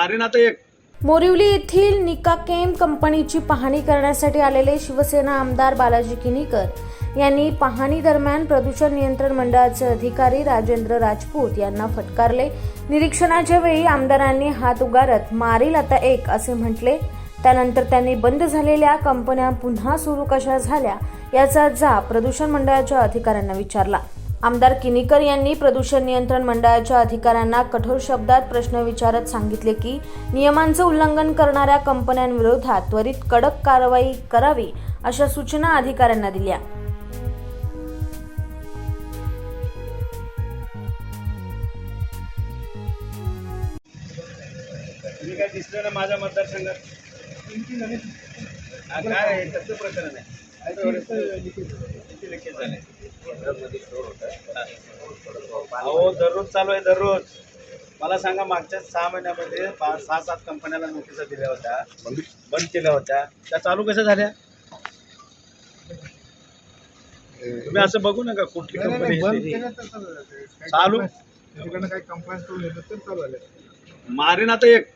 आता एक मोरिवली येथील निकाकेम कंपनीची पाहणी करण्यासाठी आलेले शिवसेना आमदार बालाजी किनीकर यांनी पाहणी दरम्यान प्रदूषण नियंत्रण मंडळाचे अधिकारी राजेंद्र राजपूत यांना फटकारले. निरीक्षणाच्या वेळी आमदारांनी हात उगारत मारील आता एक असे म्हटले. त्यानंतर त्यांनी बंद झालेल्या कंपन्या पुन्हा सुरू कशा झाल्या याचा जाब प्रदूषण मंडळाच्या अधिकाऱ्यांना विचारला. आमदार किनीकर यांनी प्रदूषण नियंत्रण मंडळाच्या अधिकाऱ्यांना कठोर शब्दात प्रश्न विचारत सांगितले की नियमांचं उल्लंघन करणाऱ्या कंपन्यांविरोधात त्वरित कडक कारवाई करावी अशा सूचना अधिकाऱ्यांना दिल्या काय दिसलं ना माझ्या मतदारसंघात काय आहे? कसलं प्रकरण आहे? अहो दररोज चालू आहे दररोज. मला सांगा मागच्या सहा महिन्यामध्ये पा- सहा सात कंपन्याला नोटिसा दिल्या होत्या. बंद केल्या होत्या. त्या चालू कशा झाल्या? तुम्ही असं बघू नका कुठली कंपनी चालू काही कंप्लेंट मारेन आता एक.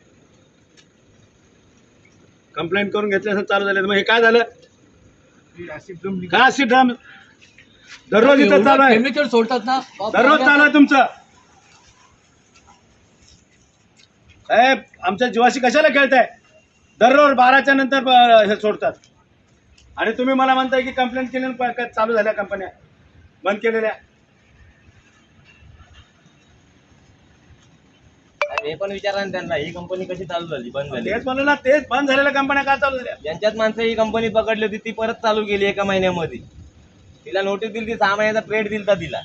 कंप्लेंट करून घेतल्यास चालू झाले. मग हे काय झालं? ती अशी ड्रम दररोज इथं चालू आहे. केमिकल सोडतात ना? दररोज चालू आहे तुमचं. साहेब आमच्या जीवाशी कशाला खेळताय? दररोज बाराच्या नंतर हे सोडतात. आणि तुम्ही मला म्हणताय की कंप्लेंट केली क- चालू झाल्या कंपन्या बंद केलेल्या. हे पण विचारा ना त्यांना ही कंपनी कशी चालू झाली बंद झाली? तेच म्हणलं ना तेच बंद झालेल्या कंपन्या का चालू झाल्या? ज्यांच्यात माणसं ही कंपनी पकडली होती ती परत चालू केली एका महिन्यामध्ये. तिला नोटीस दिली ती सहा महिन्याचा ट्रेड दिलता तिला.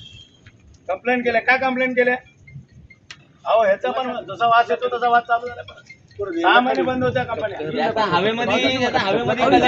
कंप्लेंट केल्या. काय कंप्लेंट केल्या? अहो ह्याचा पण जसा वास येतो तसा वास चालू झाला परत. सहा महिने बंद होत्या कंपन्या आता हवेमध्ये आता हवेमध्ये